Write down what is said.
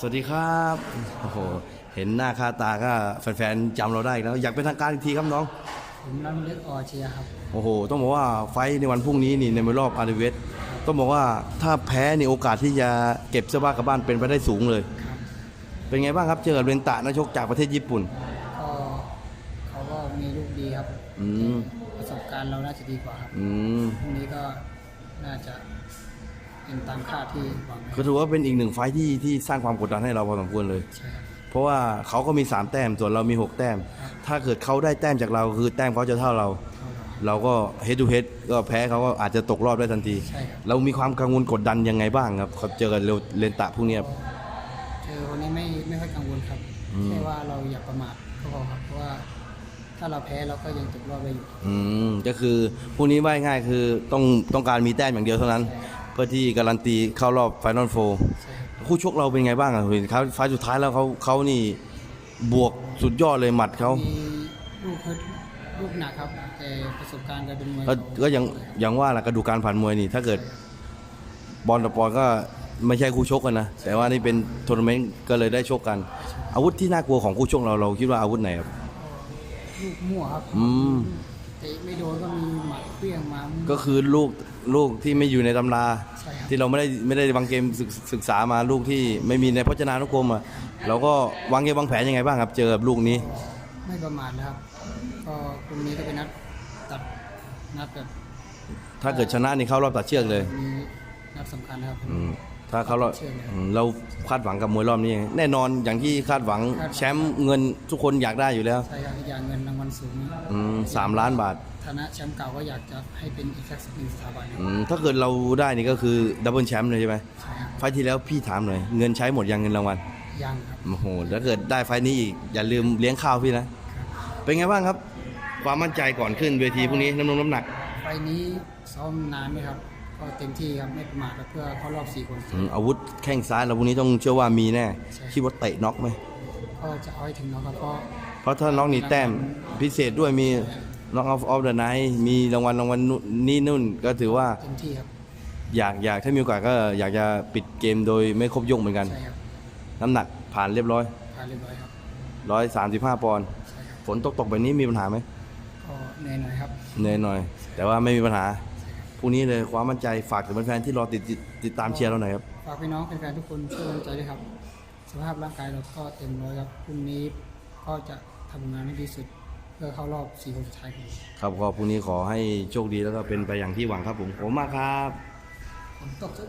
สวัสดีครับโอ้โหเห็นหน้าค่าตาก็แฟนๆจำเราได้อีกแล้ว อยากเป็นทางการอีกทีครับน้อง ผมน้ำเล็กออเชียครับโอ้โห ต้องบอกว่าไฟท์ในวันพรุ่งนี้นี่ในรอบอาร์เวสต้องบอกว่าถ้าแพ้ในโอกาสที่จะเก็บเสื้อผ้ากลับบ้านเป็นไปได้สูงเลย ครับเป็นไงบ้างครับเจอกับเรนตะนักชกจากประเทศญี่ปุ่น ก็เขาก็มีลูกดีครับอืม ประสบการณ์เราน่าจะดีกว่าครับอืมพรุ่งนี้ก็น่าจะ เป็นตามคาดที่หวังนะคก็รับถือว่าเป็นอีกหนึ่งไฟท์ที่ที่สร้างความกดดันให้เราพอสมควรเลย ใช่ครับ เพราะว่าเขาก็มี 3 แต้มส่วนเรามี 6 แต้ม ถ้าเกิดเขาได้แต้มจากเราคือแต้มเขาจะเท่าเราเท่าเราเราก็เฮด o ูเฮดก็แพ้เขาก็อาจจะตกรอบได้ทันที ใช่ครับ เรามีความกังวลกดดันยังไงบ้างครับเขาเจอกันเรเลนตะพวกเนี้ยครับเจอวันนี้ไม่ไม่ค่อยกังวลครับอืม แค่ว่าเราอย่าประมาทก็พอครับเพราะว่าถ้าเราแพ้เราก็ยังตกรอบได้อยู่ อืมก็คือพวกนี้ว่าง่ายๆคือต้องต้องการมีแต้มอย่างเดียวเท่านั้น เพื่อที่การันตีเข้ารอบไฟนอลโฟใช่ครับคู่ชกเราเป็นไงบ้างอะเห็นเขาไฟล์สุดท้ายแล้วเขาเขานี่บวกสุดยอดเลยหมัดเขามีลูกฮึดลูกหนักครับแต่ประสบการณ์การเป็นมวยก็เขาก็ยังยังว่าแหละกระดูกการผ่านมวยนี่ ถ้าเกิดบอลต่อปอนก็ไม่ใช่คู่ชกกันนะ แต่ว่านี่เป็นทัวร์นาเมนต์ก็เลยได้ชกกัน อาวุธที่น่ากลัวของคู่ชกเราเราคิดว่าอาวุธไหนครับลูกมั่วครับอืมเตะไม่โดนก็มีหมัดเปี้ยงมา ก็คือลูกลูกที่ไม่อยู่ในตำรา ใช่ครับ ที่เราไม่ได้ไม่ได้วางเกมศึกศึกษามาลูกที่ไม่มีในพจนานุกรมอะเราก็วางเกมวางแผนยังไงบ้างครับ เจอกับลูกนี้ ไม่ประมาทนะครับ ก็พรุ่งนี้ก็เป็นนัดตัดนัดแบบถ้าเกิดชนะนี่เข้ารอบตัดเชือกเลยมีนัดสำคัญนะครับ อืมถ้าเขาเราเชื่อเลยอืมเราคาดหวังกับมวยรอบนี้ยังไงแน่นอนอย่างที่คาดหวังคาดหวังแชมป์เงินทุกคนอยากได้อยู่แล้ว ใช่ครับอีกอย่างเงินราง วัลสูงอืมสามล้านบาทฐานะแชมป์เก่าก็อยากจะให้เป็นอีกสักหนึ่งสถาบันครับอืมถ้าเกิดเราได้นี่ก็คือดับเบิลแชมป์เลยใช่ไหมใช่ครับไฟล์ที่แล้วพี่ถามหน่อยเงินใช้หมดยังเงินรางวัลยังครับโอ้โหถ้าเกิดได้ไฟล์นี้อีกอย่าลืมเลี้ยงข้าวพี่นะเป็นไงบ้างครับ ความมั่นใจก่อนขึ้นเวทีพรุ่งนี้น้ำนมน้ำหนักไฟล์นี้ซ้อมนานไหมครับ ก็เต็มที่ครับไม่ประมาทครับเพื่อเข้ารอบสี่คน อืมอาวุธแข้งซ้ายเราพรุ่งนี้ต้องเชื่อว่ามีแน่ใช่ คิดว่าเตะน็อกไหม ก็จะเอาให้ถึงนะครับเพราะเพราะถ้าน็อกนี่แต้มพิเศษด้วยมีน็อกออฟออฟเดอะไนท์มีรางวัลรางวัลนู่นนี่นู่นก็ถือว่าเต็มที่ครับอยากอยากถ้ามีโอกาสก็อยากจะปิดเกมโดยไม่ครบยกเหมือนกัน ใช่ครับน้ำหนักผ่านเรียบร้อยผ่านเรียบร้อยครับร้อยสามสิบห้าปอนด์ใช่ครับฝนตกตกแบบนี้มีปัญหาไหมก็เหนื่อยหน่อยครับ เหนื่อยหน่อย แต่ว่าไม่มีปัญหาพรุ่งนี้เลยความมั่นใจฝากถึงแฟนๆที่รอติดติดติดตามเชียร์เราหน่อยครับ ฝากพี่น้องแฟนๆทุกคนช่วยกำลังใจด้วยครับ สภาพร่างกายเราก็เต็มร้อยครับพรุ่งนี้ก็จะทำงานให้ดีสุด เพื่อเข้ารอบสี่คนสุดท้ายครับครับก็พรุ่งนี้ขอให้โชคดีแล้วก็เป็นไปอย่างที่หวังครับผมผมมากครับ ผมตก